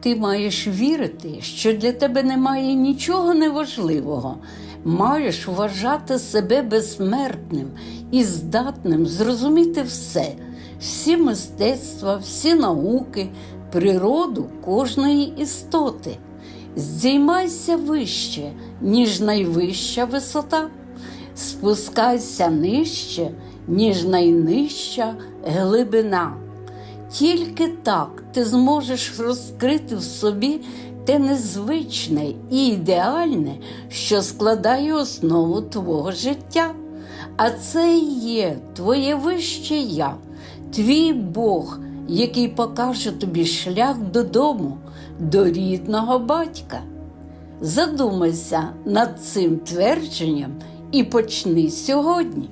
Ти маєш вірити, що для тебе немає нічого неважливого. Маєш вважати себе безсмертним і здатним зрозуміти все, всі мистецтва, всі науки, природу кожної істоти. Здіймайся вище, ніж найвища висота, спускайся нижче, ніж найнижча глибина. Тільки так ти зможеш розкрити в собі те незвичне і ідеальне, що складає основу твого життя. А це і є твоє вище я, твій Бог, який покаже тобі шлях додому, до рідного батька. Задумайся над цим твердженням і почни сьогодні.